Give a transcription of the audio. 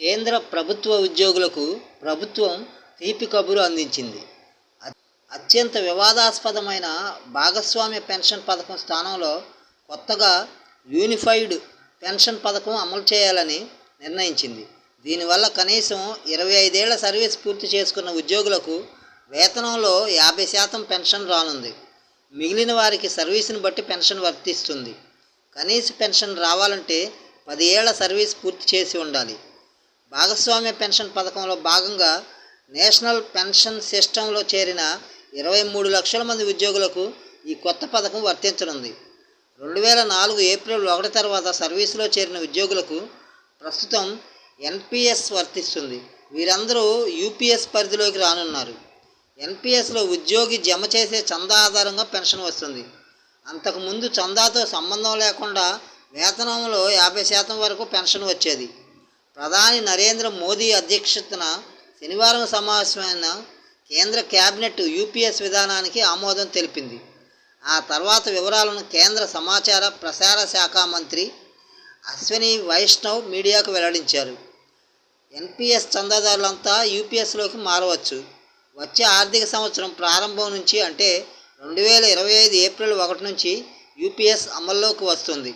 కేంద్ర ప్రభుత్వ ఉద్యోగులకు ప్రభుత్వం తీపి కబురు అందించింది. అత్యంత వివాదాస్పదమైన భాగస్వామ్య పెన్షన్ పథకం స్థానంలో కొత్తగా యూనిఫైడ్ పెన్షన్ పథకం అమలు చేయాలని నిర్ణయించింది. దీనివల్ల కనీసం ఇరవై ఐదేళ్ళ సర్వీస్ పూర్తి చేసుకున్న ఉద్యోగులకు వేతనంలో యాభై శాతం పెన్షన్ రానుంది. మిగిలిన వారికి సర్వీసును బట్టి పెన్షన్ వర్తిస్తుంది. కనీస పెన్షన్ రావాలంటే పది ఏళ్ళ సర్వీస్ పూర్తి చేసి ఉండాలి. భాగస్వామ్య పెన్షన్ పథకంలో భాగంగా నేషనల్ పెన్షన్ సిస్టంలో చేరిన ఇరవై మూడు లక్షల మంది ఉద్యోగులకు ఈ కొత్త పథకం వర్తించనుంది. రెండు వేల నాలుగు ఏప్రిల్ ఒకటి తర్వాత సర్వీసులో చేరిన ఉద్యోగులకు ప్రస్తుతం ఎన్పిఎస్ వర్తిస్తుంది. వీరందరూ యూపీఎస్ పరిధిలోకి రానున్నారు. ఎన్పిఎస్లో ఉద్యోగి జమ చేసే చందా ఆధారంగా పెన్షన్ వస్తుంది. అంతకుముందు చందాతో సంబంధం లేకుండా వేతనంలో యాభై శాతం వరకు పెన్షన్ వచ్చేది. ప్రధాని నరేంద్ర మోదీ అధ్యక్షతన శనివారం సమావేశమైన కేంద్ర కేబినెట్ యూపీఎస్ విధానానికి ఆమోదం తెలిపింది. ఆ తర్వాత వివరాలను కేంద్ర సమాచార ప్రసార శాఖ మంత్రి అశ్విని వైష్ణవ్ మీడియాకు వెల్లడించారు. ఎన్పిఎస్ చందాదారులంతా యూపీఎస్లోకి మారవచ్చు. వచ్చే ఆర్థిక సంవత్సరం ప్రారంభం నుంచి అంటే రెండు వేల ఇరవై ఐదు ఏప్రిల్ ఒకటి నుంచి యూపీఎస్ అమల్లోకి వస్తుంది.